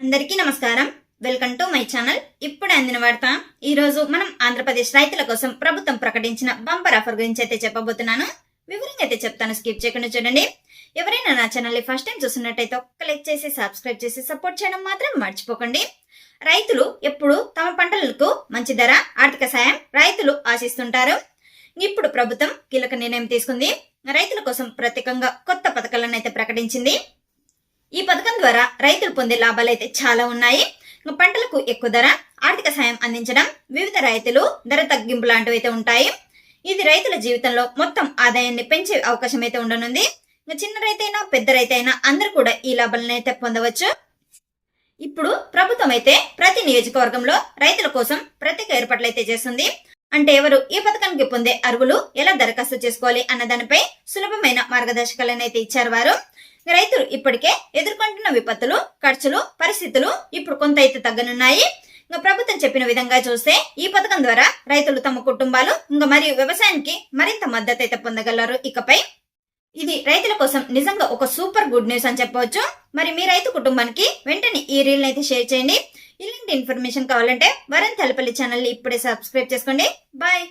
అందరికీ నమస్కారం. Welcome to my channel ఇప్పుడు అందిన వార్త ఈ రోజు మనం ఆంధ్రప్రదేశ్ రైతుల కోసం ప్రభుత్వం ప్రకటించిన బంపర్ ఆఫర్ గురించి అయితే చెప్పబోతున్నాను. వివరంగా అయితే చెప్తాను స్కిప్ చేయకుండా చూడండి. ఎవరైనా నా ఛానల్ని ఫస్ట్ టైం చూస్తున్నట్టయితే ఒక్క లైక్ చేసి సబ్స్క్రైబ్ చేసి సపోర్ట్ చేయడం మాత్రం మర్చిపోకండి. రైతులు ఎప్పుడు తమ పంటలకు మంచి ధర ఆర్థిక సాయం రైతులు ఆశిస్తుంటారు. ఇప్పుడు ప్రభుత్వం కీలక నిర్ణయం తీసుకుంది. రైతుల కోసం ప్రత్యేకంగా కొత్త పథకాలను అయితే ప్రకటించింది. ఈ పథకం ద్వారా రైతులు పొందే లాభాలు అయితే చాలా ఉన్నాయి. పంటలకు ఎక్కువ ధర ఆర్థిక సాయం అందించడం వివిధ రైతులు ధర తగ్గింపు లాంటివి అయితే ఉంటాయి. ఇది రైతుల జీవితంలో మొత్తం ఆదాయాన్ని పెంచే అవకాశం అయితే ఉండనుంది. ఇంకా చిన్న రైతైనా పెద్ద రైతైనా అందరూ కూడా ఈ లాభాలను అయితే పొందవచ్చు. ఇప్పుడు ప్రభుత్వం అయితే ప్రతి నియోజకవర్గంలో రైతుల కోసం ప్రత్యేక ఏర్పాట్లు అయితే చేస్తుంది. అంటే ఎవరు ఈ పథకానికి పొందే అర్హులు ఎలా దరఖాస్తు చేసుకోవాలి అన్న దానిపై సులభమైన మార్గదర్శకాలను అయితే ఇచ్చారు వారు. రైతులు ఇప్పటికే ఎదుర్కొంటున్న విపత్తులు ఖర్చులు పరిస్థితులు ఇప్పుడు కొంత అయితే తగ్గనున్నాయి. ఇంకా ప్రభుత్వం చెప్పిన విధంగా చూస్తే ఈ పథకం ద్వారా రైతులు తమ కుటుంబాలు ఇంకా మరియు వ్యవసాయానికి మరింత మద్దతు అయితే పొందగలరు. ఇకపై ఇది రైతుల కోసం నిజంగా ఒక సూపర్ గుడ్ న్యూస్ అని చెప్పవచ్చు. మరి మీ రైతు కుటుంబానికి వెంటనే ఈ రీల్ అయితే షేర్ చేయండి. ఇలాంటి ఇన్ఫర్మేషన్ కావాలంటే వరం తలపల్లి ఛానల్ని ఇప్పుడే సబ్స్క్రైబ్ చేసుకోండి. బాయ్.